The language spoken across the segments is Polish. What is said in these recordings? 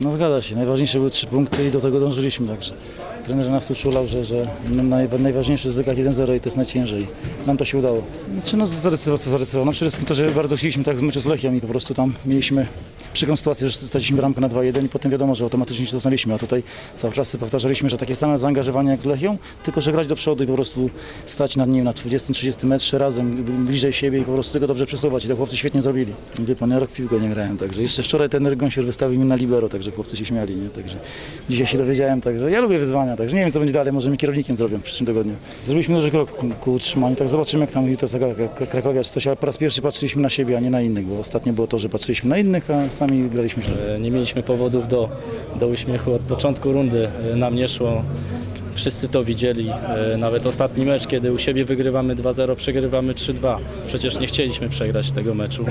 No zgadza się, najważniejsze były trzy punkty i do tego dążyliśmy, także trener nas uczulał, że, że naj, najważniejsze jest wygrać 1-0 i to jest najciężej. Nam to się udało. Znaczy no zarysował, co zarysował, no przede wszystkim to, że bardzo chcieliśmy tak w meczu z Lechią i po prostu tam mieliśmy przykrą sytuację, że straciliśmy bramkę na 2-1 i potem wiadomo, że automatycznie się doznaliśmy, a tutaj cały czas powtarzaliśmy, że takie same zaangażowanie jak z Lechią, tylko że grać do przodu i po prostu stać nad nim na 20-30 metrze razem, bliżej siebie i po prostu tylko dobrze przesuwać i to chłopcy świetnie zrobili. Wie pan, ja rok piłkę nie grałem, także jeszcze wczoraj ten Gąsior wystawił mnie na libero, także chłopcy się śmiali, nie? Także dzisiaj się dowiedziałem, także ja lubię wyzwania, także nie wiem co będzie dalej, może mi kierownikiem zrobią w przyszłym tygodniu. Zrobiliśmy duży krok ku, utrzymaniu, tak zobaczymy jak tam jutro Krakowia czy coś, ale po raz pierwszy patrzyliśmy na siebie, a nie na innych, bo ostatnio było to, że patrzyliśmy na innych, a sami graliśmy źle. E, Nie mieliśmy powodów do, do uśmiechu od początku rundy. E, Nam nie szło. Wszyscy to widzieli. E, Nawet ostatni mecz, kiedy u siebie wygrywamy 2-0, przegrywamy 3-2. Przecież nie chcieliśmy przegrać tego meczu.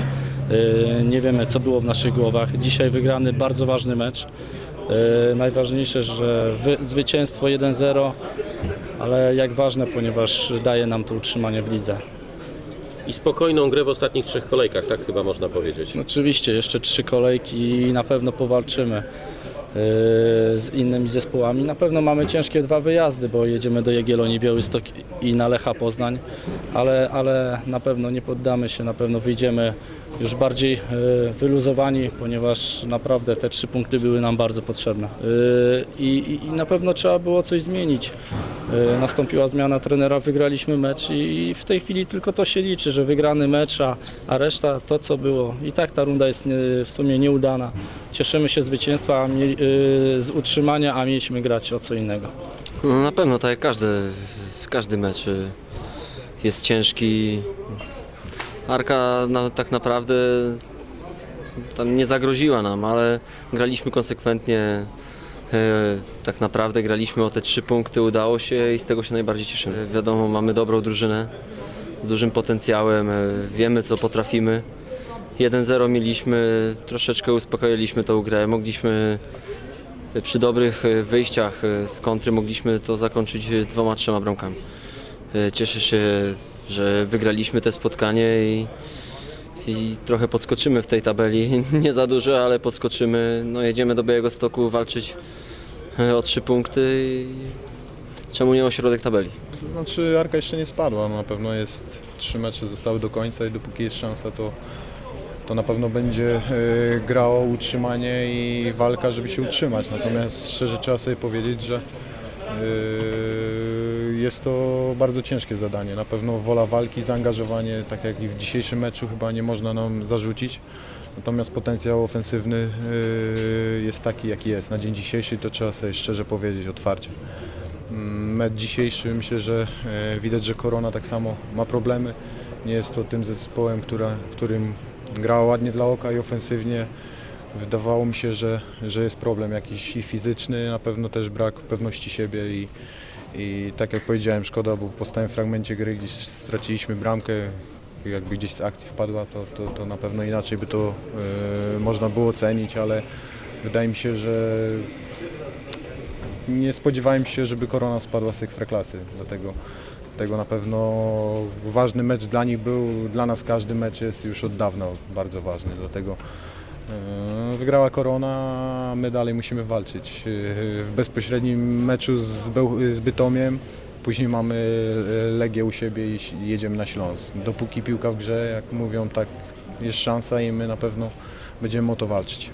Nie wiemy, co było w naszych głowach. Dzisiaj wygrany bardzo ważny mecz. E, Najważniejsze, że wy, zwycięstwo 1-0, ale jak ważne, ponieważ daje nam to utrzymanie w lidze. I spokojną grę w ostatnich trzech kolejkach, tak chyba można powiedzieć. Oczywiście, jeszcze trzy kolejki i na pewno powalczymy z innymi zespołami. Na pewno mamy ciężkie dwa wyjazdy, bo jedziemy do Jagiellonii Białystok i na Lecha Poznań, ale, ale na pewno nie poddamy się, na pewno wyjdziemy już bardziej yy, wyluzowani, ponieważ naprawdę te trzy punkty były nam bardzo potrzebne. Yy, I, i, I na pewno trzeba było coś zmienić. Yy, Nastąpiła zmiana trenera, wygraliśmy mecz i w tej chwili tylko to się liczy, że wygrany mecz, a, reszta to co było. I tak ta runda jest w sumie nieudana. Cieszymy się zwycięstwa, yy, z utrzymania, a mieliśmy grać o co innego. No na pewno, tak jak każdy, każdy mecz y, jest ciężki. Arka na, tak naprawdę tam nie zagroziła nam, ale graliśmy konsekwentnie. E, Tak naprawdę graliśmy o te trzy punkty, udało się i z tego się najbardziej cieszymy. E, Wiadomo, mamy dobrą drużynę z dużym potencjałem, e, wiemy co potrafimy. 1-0 mieliśmy, troszeczkę uspokojiliśmy tą grę, mogliśmy przy dobrych wyjściach z kontry mogliśmy to zakończyć dwoma, trzema bramkami. Cieszę się, że wygraliśmy te spotkanie i, i trochę podskoczymy w tej tabeli. Nie za dużo, ale podskoczymy. No, jedziemy do Białego Stoku walczyć e, o trzy punkty czemu nie o środek tabeli? Znaczy Arka jeszcze nie spadła, na pewno jest trzy mecze zostały do końca i dopóki jest szansa to, to na pewno będzie e, grało utrzymanie i walka, żeby się utrzymać. Natomiast szczerze trzeba sobie powiedzieć, że e, jest to bardzo ciężkie zadanie. Na pewno wola walki, zaangażowanie, tak jak i w dzisiejszym meczu chyba nie można nam zarzucić. Natomiast potencjał ofensywny e, jest taki jaki jest. Na dzień dzisiejszy to trzeba sobie szczerze powiedzieć otwarcie. Mm, Mecz dzisiejszy myślę, że e, widać, że Korona tak samo ma problemy. Nie jest to tym zespołem, która, którym grała ładnie dla oka i ofensywnie. Wydawało mi się, że, że jest problem jakiś i fizyczny, na pewno też brak pewności siebie i, i tak jak powiedziałem, szkoda, bo po stałym fragmencie gry gdzieś straciliśmy bramkę, jakby gdzieś z akcji wpadła, to, to, to na pewno inaczej by to e, można było cenić, ale wydaje mi się, że nie spodziewałem się, żeby Korona spadła z Ekstraklasy, dlatego, dlatego na pewno ważny mecz dla nich był, dla nas każdy mecz jest już od dawna bardzo ważny, dlatego wygrała Korona, my dalej musimy walczyć. E, W bezpośrednim meczu z, z Bytomiem, później mamy e, Legię u siebie i jedziemy na Śląsk. Dopóki piłka w grze, jak mówią, tak jest szansa i my na pewno będziemy o to walczyć.